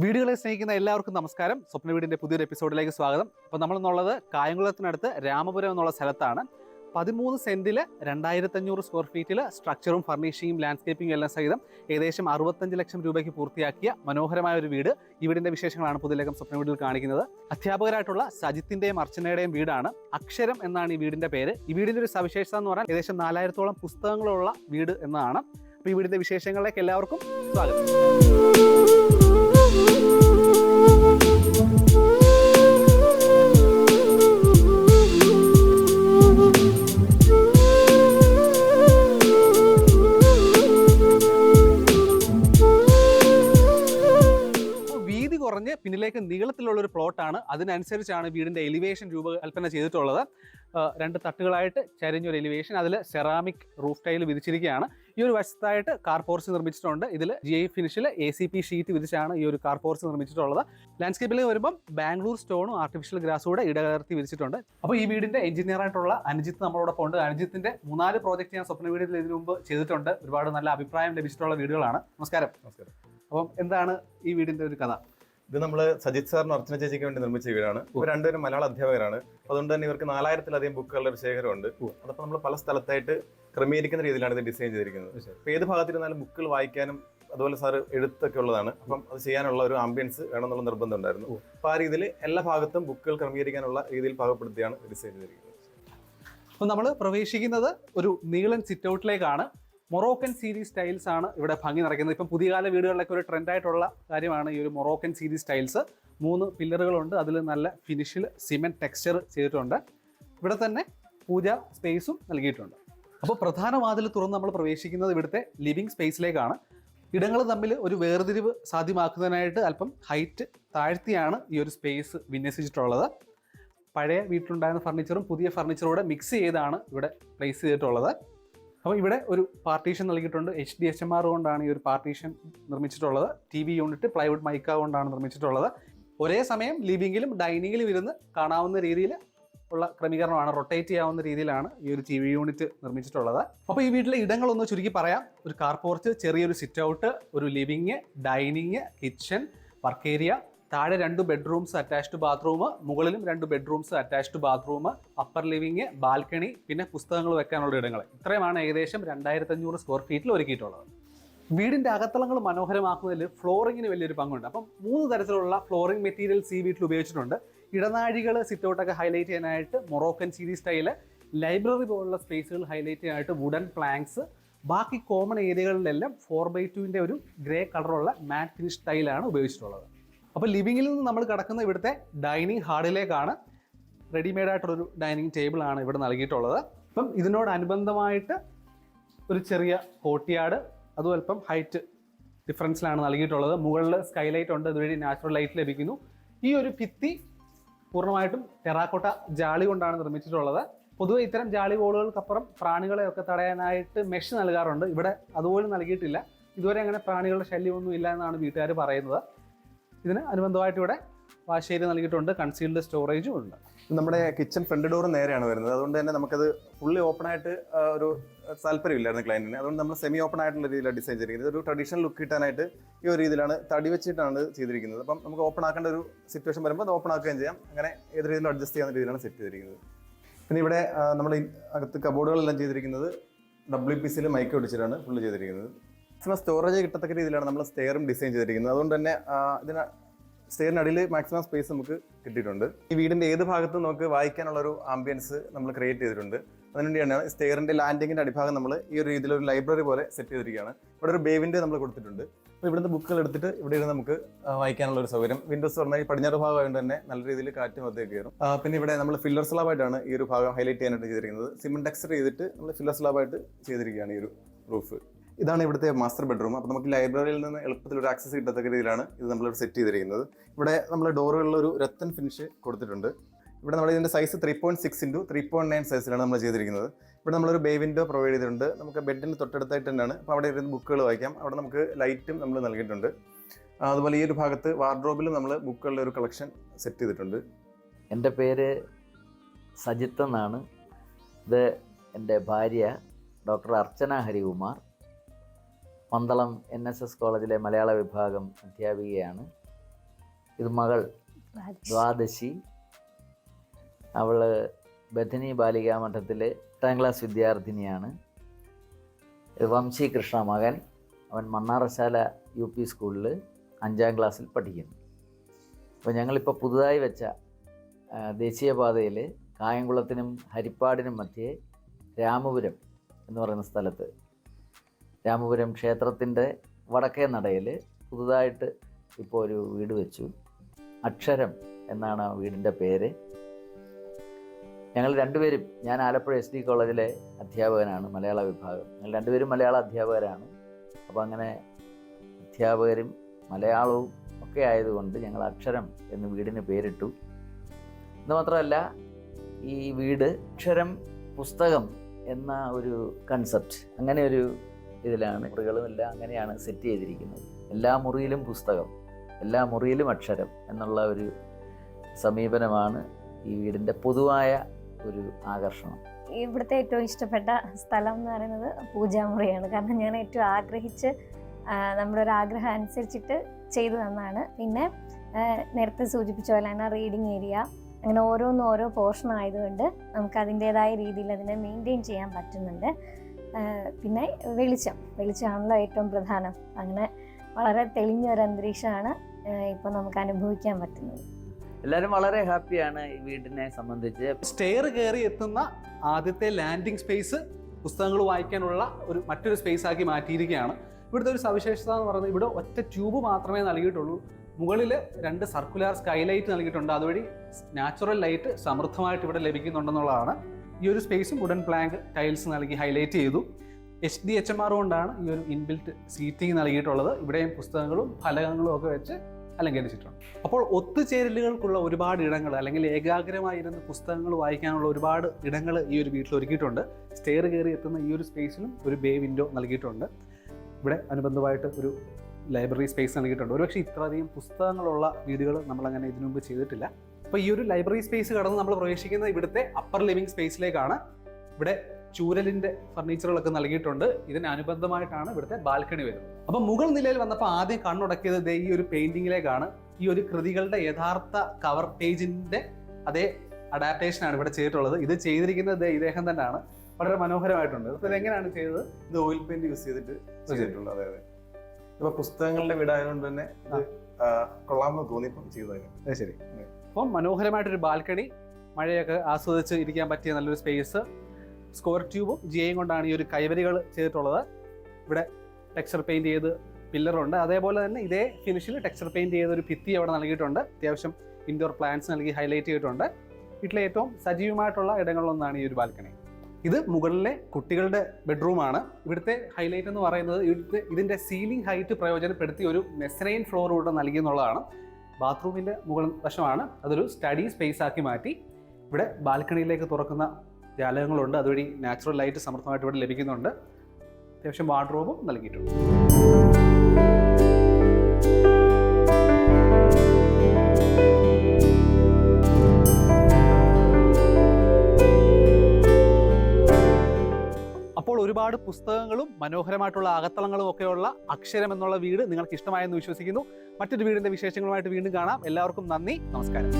വീടുകളെ സ്നേഹിക്കുന്ന എല്ലാവർക്കും നമസ്കാരം. സ്വപ്ന വീടിന്റെ പുതിയൊരു എപ്പിസോഡിലേക്ക് സ്വാഗതം. അപ്പോൾ നമ്മളെന്നുള്ളത് കായംകുളത്തിനടുത്ത് രാമപുരം എന്നുള്ള സ്ഥലത്താണ്. പതിമൂന്ന് സെന്റിൽ രണ്ടായിരത്തി അഞ്ഞൂറ് സ്ക്വയർ ഫീറ്റിൽ സ്ട്രക്ചറും ഫർണിഷിങ്ങും ലാൻഡ്സ്കേപ്പിംഗും എല്ലാം സഹിതം ഏകദേശം അറുപത്തഞ്ച് ലക്ഷം രൂപയ്ക്ക് പൂർത്തിയാക്കിയ മനോഹരമായ ഒരു വീട് ഈ വീടിന്റെ വിശേഷങ്ങളാണ് പുതിയലേഖം സ്വപ്ന വീട്ടിൽ കാണിക്കുന്നത്. അധ്യാപകരായിട്ടുള്ള സജിത്തിന്റെയും അർച്ചനയുടെയും വീടാണ്. അക്ഷരം എന്നാണ് ഈ വീടിന്റെ പേര്. ഈ വീടിന്റെ ഒരു സവിശേഷത എന്ന് പറഞ്ഞാൽ ഏകദേശം നാലായിരത്തോളം പുസ്തകങ്ങളുള്ള വീട് എന്നതാണ്. അപ്പോൾ ഈ വീടിന്റെ വിശേഷങ്ങളിലേക്ക് എല്ലാവർക്കും സ്വാഗതം. ഒരു പ്ലോട്ടാണ്. അതിനനുസരിച്ചാണ് വീടിന്റെ എലിവേഷൻ രൂപകൽപ്പന ചെയ്തിട്ടുള്ളത്. രണ്ട് തട്ടുകളായിട്ട് ചരിഞ്ഞൊരു എലിവേഷൻ അതിൽ സെറാമിക് റൂഫ് ടൈൽ വിരിച്ചിരിക്കുകയാണ്. ഈ ഒരു വശത്തായിട്ട് കാർ പോർച്ച് നിർമ്മിച്ചിട്ടുണ്ട്. ഇതിൽ ജി ഐ ഫിനിഷിൽ എ സി പി ഷീറ്റ് വിരിച്ചാണ് ഈ ഒരു കാർ പോർച്ച് നിർമ്മിച്ചിട്ടുള്ളത്. ലാൻഡ്സ്കേപ്പിലേക്ക് വരുമ്പം ബാംഗ്ലൂർ സ്റ്റോണും ആർട്ടിഫിഷ്യൽ ഗ്രാസും കൂടെ ഇടകലർത്തി വിരിച്ചിട്ടുണ്ട്. അപ്പോൾ ഈ വീടിന്റെ എഞ്ചിനീയർ ആയിട്ടുള്ള അനുജിത്ത് നമ്മളോടൊപ്പം ഉണ്ട്. അനുജിത്തിന്റെ മൂന്നാൽ പ്രോജക്റ്റ് ഞാൻ സ്വപ്ന വീടിൽ ഇതിനു മുമ്പ് ചെയ്തിട്ടുണ്ട്. ഒരുപാട് നല്ല അഭിപ്രായം ലഭിച്ചിട്ടുള്ള വീടുകളാണ്. നമസ്കാരം. നമസ്കാരം. അപ്പം എന്താണ് ഈ വീടിന്റെ ഒരു കഥ? ഇത് നമ്മൾ സജിത് സാറിന് അർച്ചന ചേച്ചിക്ക് വേണ്ടി നിർമ്മിച്ച വീടാണ്. ഇവർ രണ്ടുപേരും മലയാള അധ്യാപകരാണ്. അതുകൊണ്ട് തന്നെ ഇവർക്ക് നാലായിരത്തിലധികം ബുക്കുകളുടെ ഒരു ശേഖരമുണ്ട്. അതപ്പോൾ നമ്മൾ പല സ്ഥലത്തായിട്ട് ക്രമീകരിക്കുന്ന രീതിയിലാണ് ഇത് ഡിസൈൻ ചെയ്തിരിക്കുന്നത്. അപ്പോൾ ഏത് ഭാഗത്തിരുന്നാലും ബുക്കുകൾ വായിക്കാനും അതുപോലെ സാറ് എഴുത്തൊക്കെ ഉള്ളതാണ്. അപ്പം അത് ചെയ്യാനുള്ള ഒരു ആംബിയൻസ് വേണമെന്നുള്ള നിർബന്ധം ഉണ്ടായിരുന്നു. അപ്പോൾ ആ രീതിയിൽ എല്ലാ ഭാഗത്തും ബുക്കുകൾ ക്രമീകരിക്കാനുള്ള രീതിയിൽ പാകപ്പെടുത്തിയാണ് ഡിസൈൻ ചെയ്തിരിക്കുന്നത്. അപ്പം നമ്മൾ പ്രവേശിക്കുന്നത് ഒരു നീളൻ സിറ്റ് ഔട്ടിലേക്കാണ്. മൊറോക്കൻ സീരീസ് സ്റ്റൈൽസ് ആണ് ഇവിടെ ഭംഗി നിറയ്ക്കുന്നത്. ഇപ്പം പുതിയ കാല വീടുകളിലൊക്കെ ഒരു ട്രെൻഡ് ആയിട്ടുള്ള കാര്യമാണ് ഈ ഒരു മൊറോക്കൻ സീരീസ് സ്റ്റൈൽസ് മൂന്ന് പില്ലറുകളുണ്ട്. അതിൽ നല്ല ഫിനിഷിൽ സിമെന്റ് ടെക്സ്ചർ ചെയ്തിട്ടുണ്ട്. ഇവിടെ തന്നെ പൂജ സ്പേസും നൽകിയിട്ടുണ്ട്. അപ്പോൾ പ്രധാന വാതിൽ തുറന്ന് നമ്മൾ പ്രവേശിക്കുന്നത് ഇവിടുത്തെ ലിവിങ് സ്പേസിലേക്കാണ് ഇടങ്ങൾ തമ്മിൽ ഒരു വേർതിരിവ് സാധ്യമാക്കുന്നതിനായിട്ട് അല്പം ഹൈറ്റ് താഴ്ത്തിയാണ് ഈ ഒരു സ്പേസ് വിന്യസിച്ചിട്ടുള്ളത്. പഴയ വീട്ടിലുണ്ടായിരുന്ന ഫർണിച്ചറും പുതിയ ഫർണിച്ചറും കൂടെ മിക്സ് ചെയ്താണ് ഇവിടെ പ്ലേസ് ചെയ്തിട്ടുള്ളത്. അപ്പോൾ ഇവിടെ ഒരു പാർട്ടീഷൻ നൽകിയിട്ടുണ്ട്. H D H M R കൊണ്ടാണ് ഈ ഒരു partition നിർമ്മിച്ചിട്ടുള്ളത്. T V unit plywood mica കൊണ്ടാണ് നിർമ്മിച്ചിട്ടുള്ളത്. ഒരേ സമയം ലിവിങ്ങിലും ഡൈനിങ്ങിലും ഇരുന്ന് കാണാവുന്ന രീതിയിൽ ഉള്ള ക്രമീകരണമാണ് റൊട്ടേറ്റ് ചെയ്യാവുന്ന രീതിയിലാണ് ഈ ഒരു ടി വി യൂണിറ്റ് നിർമ്മിച്ചിട്ടുള്ളത്. അപ്പോൾ ഈ വീട്ടിലെ ഇടങ്ങളൊന്ന് ചുരുക്കി പറയാം. ഒരു കാർ പോർച്ച് ചെറിയൊരു സിറ്റ് ഔട്ട് ഒരു living dining kitchen work area താഴെ രണ്ട് ബെഡ്റൂംസ് അറ്റാച്ച്ഡ് ബാത്റൂം മുകളിലും രണ്ട് bedrooms attached bathroom upper living balcony പിന്നെ പുസ്തകങ്ങൾ വെക്കാനുള്ള ഇടങ്ങൾ. ഇത്രയുമാണ് ഏകദേശം രണ്ടായിരത്തി അഞ്ഞൂറ് സ്ക്വയർ ഫീറ്റിൽ ഒരുക്കിയിട്ടുള്ളത്. വീടിന്റെ അകത്തളങ്ങൾ മനോഹരമാക്കുന്നതിൽ ഫ്ലോറിങ്ങിന് വലിയൊരു പങ്കുണ്ട്. അപ്പം മൂന്ന് തരത്തിലുള്ള ഫ്ലോറിംഗ് മെറ്റീരിയൽസ് ഈ വീട്ടിൽ ഉപയോഗിച്ചിട്ടുണ്ട്. ഇടനാഴികൾ സിറ്റൗട്ടൊക്കെ ഹൈലൈറ്റ് ചെയ്യാനായിട്ട് മൊറോക്കൻ സീരീസ് സ്റ്റൈൽ ലൈബ്രറി പോലുള്ള സ്പേസുകൾ ഹൈലൈറ്റ് ചെയ്യാനായിട്ട് വുഡൻ പ്ലാങ്ക്സ് ബാക്കി കോമൺ ഏരിയകളിലെല്ലാം ഫോർ ബൈ ടുവിന്റെ ഒരു ഗ്രേ കളറുള്ള മാറ്റ് ഫിനിഷ് സ്റ്റൈലാണ് ഉപയോഗിച്ചിട്ടുള്ളത്. അപ്പോൾ ലിവിങ്ങിൽ നിന്ന് നമ്മൾ കിടക്കുന്ന ഇവിടുത്തെ ഡൈനിങ് ഹാളിലേക്കാണ് റെഡിമെയ്ഡ് ആയിട്ടുള്ളൊരു ഡൈനിങ് ടേബിളാണ് ഇവിടെ നൽകിയിട്ടുള്ളത്. അപ്പം ഇതിനോടനുബന്ധമായിട്ട് ഒരു ചെറിയ കോട്ടിയാട് അതും അല്പം ഹൈറ്റ് ഡിഫറൻസിലാണ് നൽകിയിട്ടുള്ളത്. മുകളിൽ സ്കൈലൈറ്റ് ഉണ്ട് അതുവഴി നാച്ചുറൽ ലൈറ്റ് ലഭിക്കുന്നു. ഈ ഒരു ഭിത്തി പൂർണമായിട്ടും ടെറാക്കോട്ട ജാളി കൊണ്ടാണ് നിർമ്മിച്ചിട്ടുള്ളത്. പൊതുവെ ഇത്തരം ജാളി വോളുകൾക്കപ്പുറം പ്രാണികളെയൊക്കെ തടയാനായിട്ട് മെഷ് നൽകാറുണ്ട്. ഇവിടെ അതുപോലും നൽകിയിട്ടില്ല. ഇതുവരെ അങ്ങനെ പ്രാണികളുടെ ശല്യമൊന്നും ഇല്ല എന്നാണ് വീട്ടുകാർ പറയുന്നത്. ഇതിന് അനുബന്ധമായിട്ട് ഇവിടെ വാശേരി നൽകിയിട്ടുണ്ട് കൺസീൽഡ് സ്റ്റോറേജും ഉണ്ട്. നമ്മുടെ കിച്ചൺ ഫ്രണ്ട് ഡോർ നേരെയാണ് വരുന്നത്. അതുകൊണ്ട് തന്നെ നമുക്കത് ഫുള്ളി ഓപ്പൺ ആയിട്ട് ഒരു താല്പര്യമില്ലായിരുന്നു ക്ലയന്റിന് അതുകൊണ്ട് നമ്മൾ സെമി ഓപ്പൺ ആയിട്ടുള്ള രീതിയിലാണ് ഡിസൈൻ ചെയ്തിരിക്കുന്നത്. ഒരു ട്രഡീഷണൽ ലുക്ക് കിട്ടാനായിട്ട് ഈ ഒരു രീതിയിലാണ് തടി വെച്ചിട്ടാണ് ചെയ്തിരിക്കുന്നത്. അപ്പം നമുക്ക് ഓപ്പൺ ആക്കേണ്ട ഒരു സിറ്റുവേഷൻ വരുമ്പോൾ അത് ഓപ്പൺ ആക്കുകയും ചെയ്യാം. അങ്ങനെ ഏത് രീതിയിലും അഡ്ജസ്റ്റ് ചെയ്യാവുന്ന രീതിയിലാണ് സെറ്റ് ചെയ്തിരിക്കുന്നത്. പിന്നെ ഇവിടെ നമ്മൾ അകത്ത് കബോർഡുകളെല്ലാം ചെയ്തിരിക്കുന്നത് ഡബ്ല്യു പി സിയിൽ മൈക്ക് ഒടിച്ചിട്ടാണ് ഫുള്ള് ചെയ്തിരിക്കുന്നത്. മാക്സിമം സ്റ്റോറേജ് കിട്ടത്തക്ക രീതിയിലാണ് നമ്മൾ സ്റ്റെയറും ഡിസൈൻ ചെയ്തിരിക്കുന്നത്. അതുകൊണ്ട് തന്നെ ഇതിന് സ്റ്റെയറിനടിയിൽ മാക്സിമം സ്പേസ് നമുക്ക് കിട്ടിയിട്ടുണ്ട്. ഈ വീടിന്റെ ഏത് ഭാഗത്തും നമുക്ക് വായിക്കാനുള്ള ഒരു ആംബിയൻസ് നമ്മൾ ക്രിയേറ്റ് ചെയ്തിട്ടുണ്ട്. അതിനുവേണ്ടിയാണ് സ്റ്റെയറിന്റെ ലാൻഡിങ്ങിന്റെ അടിഭാഗം നമ്മൾ ഈ ഒരു രീതിയിൽ ഒരു ലൈബ്രറി പോലെ സെറ്റ് ചെയ്തിരിക്കുകയാണ്. ഇവിടെ ഒരു ബേവിന്റെ നമ്മൾ കൊടുത്തിട്ടുണ്ട്. അപ്പോൾ ഇവിടുന്ന് ബുക്കുകൾ എടുത്തിട്ട് ഇവിടെ ഇരുന്ന് നമുക്ക് വായിക്കാനുള്ള ഒരു സൗകര്യം. വിൻഡോസ് പറഞ്ഞാൽ ഈ പടിഞ്ഞാറ് ഭാഗമായതുകൊണ്ട് തന്നെ നല്ല രീതിയിൽ കാറ്റും അതേ കയറും. പിന്നെ ഇവിടെ നമ്മൾ ഫില്ലർ സ്ലാബായിട്ടാണ് ഈ ഒരു ഭാഗം ഹൈലൈറ്റ് ചെയ്യാനായിട്ട് ചെയ്തിരിക്കുന്നത്. സിമൻ ടെക്സ്ചർ ചെയ്തിട്ട് നമ്മൾ ഫില്ലർ സ്ലാബായിട്ട് ചെയ്തിരിക്കുകയാണ് ഈ ഒരു റൂഫ് ഇതാണ് ഇവിടുത്തെ മാസ്റ്റർ ബെഡ്റൂം അപ്പോൾ നമുക്ക് ലൈബ്രറിയിൽ നിന്ന് എളുപ്പത്തിൽ ഒരു ആക്സസ് കിട്ടത്തക്ക രീതിയിലാണ് ഇത് നമ്മൾ സെറ്റ് ചെയ്തിരിക്കുന്നത്. ഇവിടെ നമ്മൾ ഡോറുകളിൽ ഒരു രത്തൻ ഫിനിഷ് കൊടുത്തിട്ടുണ്ട്. ഇവിടെ നമ്മൾ ഇതിന്റെ size three point six into three point nine സൈസിലാണ് നമ്മൾ ചെയ്തിരിക്കുന്നത്. ഇവിടെ നമ്മളൊരു ബേ വിൻഡോ പ്രൊവൈഡ് ചെയ്തിട്ടുണ്ട്. നമുക്ക് ബെഡിന് തൊട്ടടുത്തായിട്ട് തന്നെയാണ്. അപ്പോൾ അവിടെ ഇരുന്ന് ബുക്കുകൾ വായിക്കാം. അവിടെ നമുക്ക് ലൈറ്റും നമ്മൾ നൽകിയിട്ടുണ്ട്. അതുപോലെ ഈ ഒരു ഭാഗത്ത് വാർഡ്രോബിലും നമ്മൾ ബുക്കുകളുടെ ഒരു കളക്ഷൻ സെറ്റ് ചെയ്തിട്ടുണ്ട്. എന്റെ പേര് സജിത്ത് എന്നാണ്. ഇത് എന്റെ ഭാര്യ doctor Archana Harikumar. Pandalam N S S കോളേജിലെ മലയാള വിഭാഗം അധ്യാപികയാണ്. ഇത് മകൾ ദ്വാദശി. അവൾ ബഥനി ബാലികാ മഠത്തിലെ എട്ടാം ക്ലാസ് വിദ്യാർത്ഥിനിയാണ്. ഇത് വംശി കൃഷ്ണ മകൻ. അവൻ മണ്ണാറശാല യു പി സ്കൂളിൽ അഞ്ചാം ക്ലാസ്സിൽ പഠിക്കുന്നു. അപ്പോൾ ഞങ്ങളിപ്പോൾ പുതുതായി വെച്ച ദേശീയപാതയിൽ കായംകുളത്തിനും ഹരിപ്പാടിനും മധ്യേ രാമപുരം എന്ന് പറയുന്ന സ്ഥലത്ത് രാമപുരം ക്ഷേത്രത്തിന്റെ വടക്കേ നടയിൽ പുതുതായിട്ട് ഇപ്പോൾ ഒരു വീട് വെച്ചു. അക്ഷരം എന്നാണ് ആ വീടിന്റെ പേര്. ഞങ്ങൾ രണ്ടുപേരും ഞാൻ ആലപ്പുഴ എസ് ഡി കോളേജിലെ അധ്യാപകനാണ് മലയാള വിഭാഗം. ഞങ്ങൾ രണ്ടുപേരും മലയാള അധ്യാപകരാണ്. അപ്പോൾ അങ്ങനെ അധ്യാപകരും മലയാളവും ഒക്കെ ആയതുകൊണ്ട് ഞങ്ങൾ അക്ഷരം എന്ന് വീടിന് പേരിട്ടു. എന്ന് മാത്രമല്ല ഈ വീട് അക്ഷരം പുസ്തകം എന്ന ഒരു കൺസെപ്റ്റ് അങ്ങനെ ഒരു ഇതിലാണ്. മുറികളും എല്ലാം അങ്ങനെയാണ് സെറ്റ് ചെയ്തിരിക്കുന്നത്. എല്ലാ മുറിയിലും പുസ്തകം എല്ലാ മുറിയിലും അക്ഷരം എന്നുള്ള ഒരു സമീപനമാണ് ഈ വീടിന്റെ പൊതുവായ ഒരു ആകർഷണം. ഇവിടുത്തെ ഏറ്റവും ഇഷ്ടപ്പെട്ട സ്ഥലം എന്ന് പറയുന്നത് പൂജാമുറിയാണ്. കാരണം ഞാൻ ഏറ്റവും ആഗ്രഹിച്ച് നമ്മുടെ ഒരു ആഗ്രഹം അനുസരിച്ചിട്ട് ചെയ്തു തന്നാണ്. പിന്നെ നേരത്തെ സൂചിപ്പിച്ച പോലെ തന്നെ റീഡിങ് ഏരിയ അങ്ങനെ ഓരോന്നും ഓരോ പോർഷൻ ആയതുകൊണ്ട് നമുക്ക് അതിന്റെതായ രീതിയിൽ അതിനെ മെയിന്റെയിൻ ചെയ്യാൻ പറ്റുന്നുണ്ട്. പിന്നെ വെളിച്ചം. വെളിച്ചമാണല്ലോ ഏറ്റവും പ്രധാനം. അങ്ങനെ വളരെ തെളിഞ്ഞ ഒരു അന്തരീക്ഷമാണ് ഇപ്പോൾ നമുക്ക് അനുഭവിക്കാൻ പറ്റുന്നത്. എല്ലാവരും വളരെ ഹാപ്പിയാണ് ഈ വീടിനെ സംബന്ധിച്ച്. സ്റ്റെയർ കയറി എത്തുന്ന ആദ്യത്തെ ലാൻഡിംഗ് സ്പേസ് പുസ്തകങ്ങൾ വായിക്കാനുള്ള ഒരു മറ്റൊരു സ്പേസ് ആക്കി മാറ്റിയിരിക്കുകയാണ്. ഇവിടുത്തെ ഒരു സവിശേഷത എന്ന് പറയുന്നത് ഇവിടെ ഒറ്റ ട്യൂബ് മാത്രമേ നൽകിയിട്ടുള്ളൂ. മുകളിൽ രണ്ട് സർക്കുലർ സ്കൈലൈറ്റ് നൽകിയിട്ടുണ്ട്. അതുവഴി നാച്ചുറൽ ലൈറ്റ് സമൃദ്ധമായിട്ട് ഇവിടെ ലഭിക്കുന്നുണ്ടെന്നുള്ളതാണ്. ഈ ഒരു സ്പേസും വുഡൻ പ്ലാങ്ക് ടൈൽസ് നൽകി ഹൈലൈറ്റ് ചെയ്തു. H D H M R കൊണ്ടാണ് ഈ ഒരു ഇൻബിൽറ്റ് സീറ്റിംഗ് നൽകിയിട്ടുള്ളത്. ഇവിടെയും പുസ്തകങ്ങളും ഫലകങ്ങളും ഒക്കെ വെച്ച് അലങ്കരിച്ചിട്ടുണ്ട് അപ്പോൾ ഒത്തുചേരലുകൾക്കുള്ള ഒരുപാട് ഇടങ്ങൾ അല്ലെങ്കിൽ ഏകാഗ്രമായിരുന്ന് പുസ്തകങ്ങൾ വായിക്കാനുള്ള ഒരുപാട് ഇടങ്ങൾ ഈ ഒരു വീട്ടിൽ ഒരുക്കിയിട്ടുണ്ട്. സ്റ്റെയർ കയറി എത്തുന്ന ഈ ഒരു സ്പേസിലും ഒരു ബേ വിൻഡോ നൽകിയിട്ടുണ്ട്. ഇവിടെ അനുബന്ധമായിട്ട് ഒരു ലൈബ്രറി സ്പേസ് നൽകിയിട്ടുണ്ട്. ഒരുപക്ഷെ ഇത്രയധികം പുസ്തകങ്ങളുള്ള വീടുകൾ നമ്മളങ്ങനെ ഇതിനു മുമ്പ് ചെയ്തിട്ടില്ല. അപ്പോൾ ഈ ഒരു ലൈബ്രറി സ്പേസ് കടന്ന് നമ്മൾ പ്രവേശിക്കുന്നത് ഇവിടുത്തെ അപ്പർ ലിവിംഗ് സ്പേസിലേക്കാണ് ഇവിടെ ചൂരലിന്റെ ഫർണിച്ചറുകളൊക്കെ നൽകിയിട്ടുണ്ട്. ഇതിനനുബന്ധമായിട്ടാണ് ഇവിടുത്തെ ബാൽക്കണി വരുന്നത്. അപ്പം മുകൾ നിലയിൽ വന്നപ്പോൾ ആദ്യം കണ്ണുടക്കിയത് ദേ ഈ ഒരു പെയിന്റിങ്ങിലേക്കാണ് ഈ ഒരു കൃതികളുടെ യഥാർത്ഥ കവർ പേജിന്റെ അതേ അഡാപ്റ്റേഷൻ ആണ് ഇവിടെ ചെയ്തിട്ടുള്ളത്. ഇത് ചെയ്തിരിക്കുന്നത് ഇദ്ദേഹം തന്നെയാണ്. വളരെ മനോഹരമായിട്ടുണ്ട്. അപ്പോൾ ഇതെങ്ങനെയാണ് ചെയ്തത്? ഇത് ഓയിൽ പെയിന്റ് യൂസ് ചെയ്തിട്ട് ചെയ്തിട്ടുള്ളത്. അതെ അതെ. ഇപ്പൊ പുസ്തകങ്ങളുടെ വീടായതുകൊണ്ട് തന്നെ കൊള്ളാമെന്ന് തോന്നിയപ്പം ചെയ്തതായിരുന്നു. അത് ശരി. അപ്പം മനോഹരമായിട്ടൊരു ബാൽക്കണി മഴയൊക്കെ ആസ്വദിച്ച് ഇരിക്കാൻ പറ്റിയ നല്ലൊരു സ്പേസ് സ്കോർ ട്യൂബും ജിയയും കൊണ്ടാണ് ഈ ഒരു കൈവരികൾ ചെയ്തിട്ടുള്ളത്. ഇവിടെ ടെക്സ്ചർ പെയിന്റ് ചെയ്ത് പില്ലറുണ്ട് അതേപോലെ തന്നെ ഇതേ ഫിനിഷിൽ ടെക്സ്ചർ പെയിന്റ് ചെയ്ത ഒരു ഭിത്തി അവിടെ നൽകിയിട്ടുണ്ട്. അത്യാവശ്യം ഇൻഡോർ പ്ലാന്റ്സ് നൽകി ഹൈലൈറ്റ് ചെയ്തിട്ടുണ്ട്. വീട്ടിലെ ഏറ്റവും സജീവമായിട്ടുള്ള ഇടങ്ങളിലൊന്നാണ് ഈ ഒരു ബാൽക്കണി. ഇത് മുകളിലെ കുട്ടികളുടെ ബെഡ്റൂമാണ് ഇവിടുത്തെ ഹൈലൈറ്റ് എന്ന് പറയുന്നത് ഇവിടുത്തെ ഇതിന്റെ സീലിംഗ് ഹൈറ്റ് പ്രയോജനപ്പെടുത്തി ഒരു മെസ്സനൈൻ ഫ്ലോർ ഇവിടെ നൽകി എന്നുള്ളതാണ് ബാത്റൂമിന്റെ മുകൾ വശമാണ്. അതൊരു സ്റ്റഡി സ്പേസ് ആക്കി മാറ്റി. ഇവിടെ ബാൽക്കണിയിലേക്ക് തുറക്കുന്ന ജാലകങ്ങളുണ്ട്. അതുവഴി നാച്ചുറൽ ലൈറ്റ് സമർത്ഥമായിട്ട് ഇവിടെ ലഭിക്കുന്നുണ്ട്. അത്യാവശ്യം വാർഡ്രോബും നൽകിയിട്ടുണ്ട്. അപ്പോൾ ഒരുപാട് പുസ്തകങ്ങളും മനോഹരമായിട്ടുള്ള അകത്തളങ്ങളും ഒക്കെയുള്ള അക്ഷരം എന്നുള്ള വീട് നിങ്ങൾക്ക് ഇഷ്ടമായെന്ന് വിശ്വസിക്കുന്നു. മറ്റൊരു വീടിന്റെ വിശേഷങ്ങളുമായിട്ട് വീണ്ടും കാണാം. എല്ലാവർക്കും നന്ദി. നമസ്കാരം.